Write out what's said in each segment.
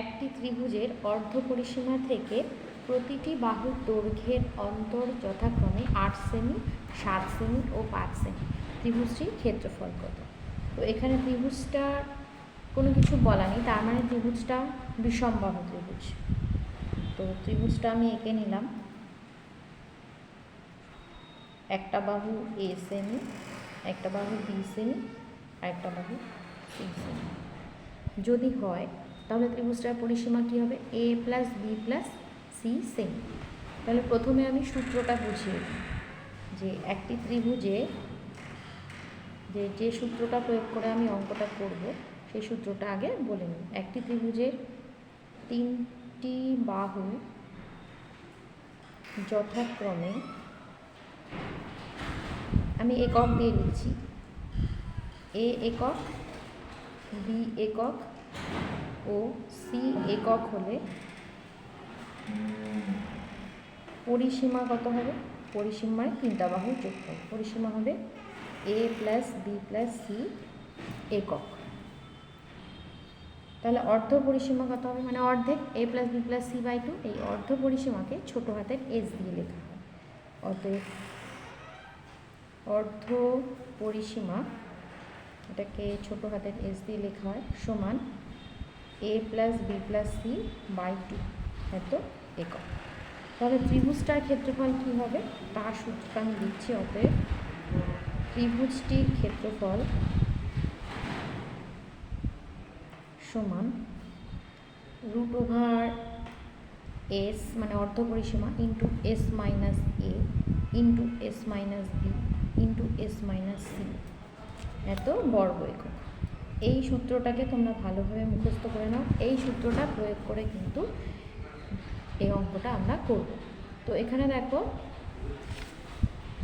একটি ত্রিভুজের অর্ধ পরিসীমা থেকে প্রতিটি বাহুর দৈর্ঘ্যের অন্তর যথাক্রমে আট সেমি সাত সেমি ও পাঁচ সেমি ত্রিভুজটির ক্ষেত্রফল কত? তো এখানে ত্রিভুজটা কোনো কিছু বলা নেই, তার মানে ত্রিভুজটা বিষমবাহু ত্রিভুজ। তো ত্রিভুজটা আমি এঁকে নিলাম। একটা বাহু এ সেমি একটা বাহু বি সেমি আর একটা বাহু সি সেমি যদি হয় তাহলে ত্রিভুজটার পরিসীমা কী হবে? A plus B plus C same তাহলে প্রথমে আমি সূত্রটা বুঝিয়ে যে একটি ত্রিভুজে যে যে সূত্রটা প্রয়োগ করে আমি অঙ্কটা করব, সেই সূত্রটা আগে বলে নিই। একটি ত্রিভুজের তিনটি বাহু যথাক্রমে আমি একক দিয়ে লিখছি এ একক বি একক ও সি একক হলে পরিসীমা কত হবে? পরিসীমায় তিনটা বাহুর যোগফল। পরিসীমা হবে A plus B plus C একক। তাহলে অর্ধ পরিসীমা কত হবে? মানে অর্ধেক A plus B plus C by two এই অর্ধ পরিসীমাকে ছোটো হাতের এস দিয়ে লেখা হয়। অতএব অর্ধ পরিসীমা এটাকে ছোটো হাতের এস দিয়ে লেখা হয় সমান A plus B plus C by two এত একক। তাহলে ত্রিভুজটার ক্ষেত্রফল কী হবে? তার সূত্রটা আমি দিচ্ছি অতএব। ত্রিভুজটির ক্ষেত্রফল সমান রুট ওভার এস মানে অর্ধ পরিসীমা into S minus A into S minus B into S minus C এত বর্গ একক। এই সূত্রটাকে তোমরা ভালোভাবে মুখস্থ করে নাও। এই সূত্রটা প্রয়োগ করে কিন্তু এই অঙ্কটা আমরা করব। তো এখানে দেখো,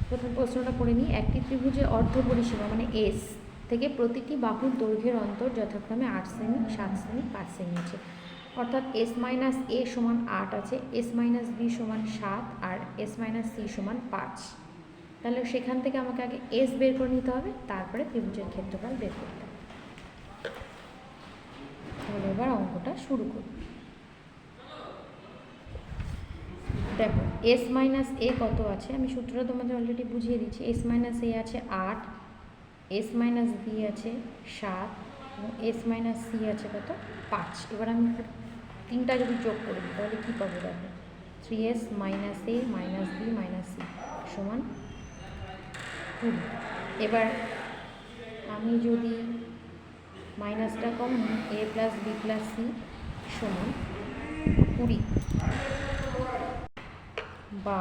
প্রথম প্রশ্নটা করে নিই। একটি ত্রিভুজের অর্ধ পরিসীমা মানে এস থেকে প্রতিটি বাহুর দৈর্ঘ্যের অন্তর যথাক্রমে আট সেমি সাত সেমি পাঁচ সেমি আছে। অর্থাৎ এস মাইনাস এ সমান আট আছে এস মাইনাস বি সমান সাত, আর এস মাইনাস সি সমান পাঁচ। তাহলে সেখান থেকে আমাকে আগে এস বের করে নিতে হবে, তারপরে ত্রিভুজের ক্ষেত্রফল বের করতে হবে তাহলে এবার অঙ্কটা শুরু করি। দেখো এস মাইনাস এ কত আছে? আমি সূত্রটা তোমাদের অলরেডি বুঝিয়ে দিচ্ছি। এস মাইনাস এ আছে আট এস মাইনাস বি আছে সাত, এবং এস মাইনাস সি আছে কত? পাঁচ। এবার আমি তিনটা যদি যোগ করি তাহলে কী পাবো দেখো? Three S minus A minus B minus C সমান এবার আমি যদি মাইনাসটা কম, A plus B plus C সমান কুড়ি। বা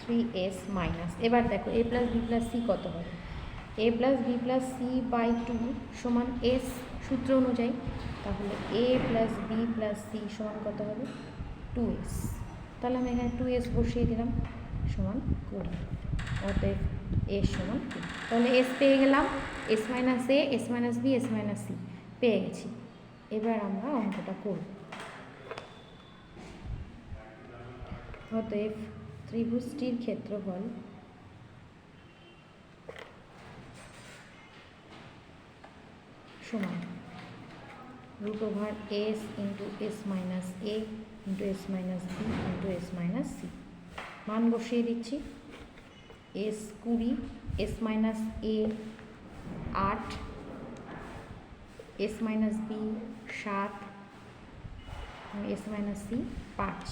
থ্রি এস মাইনাস এবার দেখো A plus B plus C কত হবে A plus B plus C by two সমান এস সূত্র অনুযায়ী, তাহলে A plus B plus C সমান কত হবে? টু এস তাহলে আমি এখানে টু এস বসিয়ে দিলাম, সমান কুড়ি। অতএব এস সমান কুড়ি তাহলে এস পেয়ে গেলাম S minus A S minus B S minus C পেয়ে গেছি। এবার আমরা অঙ্কটা করব। অতএব ত্রিভুজটির ক্ষেত্রফল সমান root over S into S minus A into S minus B into S minus C মান বসিয়ে দিচ্ছি। এস কুড়ি, এস মাইনাস এ আট, এস মাইনাস বি সাত এস মাইনাস সি পাঁচ।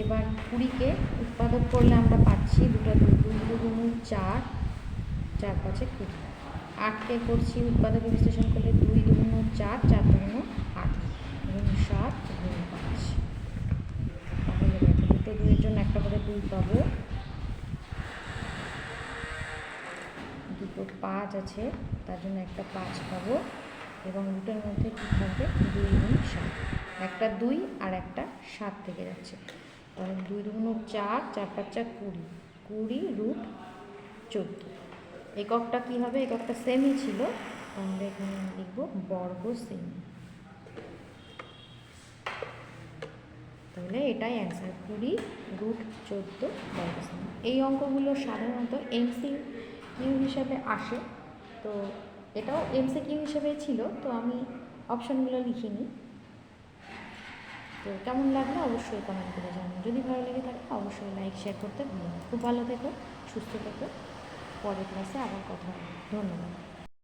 এবার কুড়িকে উৎপাদক করলে আমরা পাচ্ছি দুটো দুই দুগুণ চার চার, পাঁচে কুড়ি। আটকে করছি উৎপাদকে বিশ্লেষণ করলে দুই দুগুণ চার চার দুগুণ আট গুণ সাত গুণ পাঁচ তাহলে দেখো দুটো দুইয়ের জন্য একটা করে দুই পাবো দুটো পাঁচ আছে, তার জন্য একটা পাঁচ পাবো এবং দুটোর মধ্যে কী থাকবে? দুই গুণ সাত। একটা দুই আর একটা সাত থেকে যাচ্ছে। তাহলে দুই দুগুণ চার চার পাঁচ চার কুড়ি। কুড়ি রুট চোদ্দ। এককটা কী হবে? এককটা সেমি ছিল। তাহলে এখানে আমি লিখব বর্গ সেমি তাহলে এটাই অ্যান্সার কুড়ি রুট চোদ্দ বর্গ সেমি এই অঙ্কগুলো সাধারণত এমসি ইউ হিসাবে আসে। তো এটাও এমসে কিউ হিসাবে ছিল, তো আমি অপশানগুলো লিখিনি। তো কেমন লাগল অবশ্যই কমেন্ট করে জানাবেন। যদি ভালো লেগে থাকে অবশ্যই লাইক শেয়ার করতে ভালো খুব ভালো থেকো, সুস্থ থেকো। পরের ক্লাসে আবার কথা হবে। ধন্যবাদ।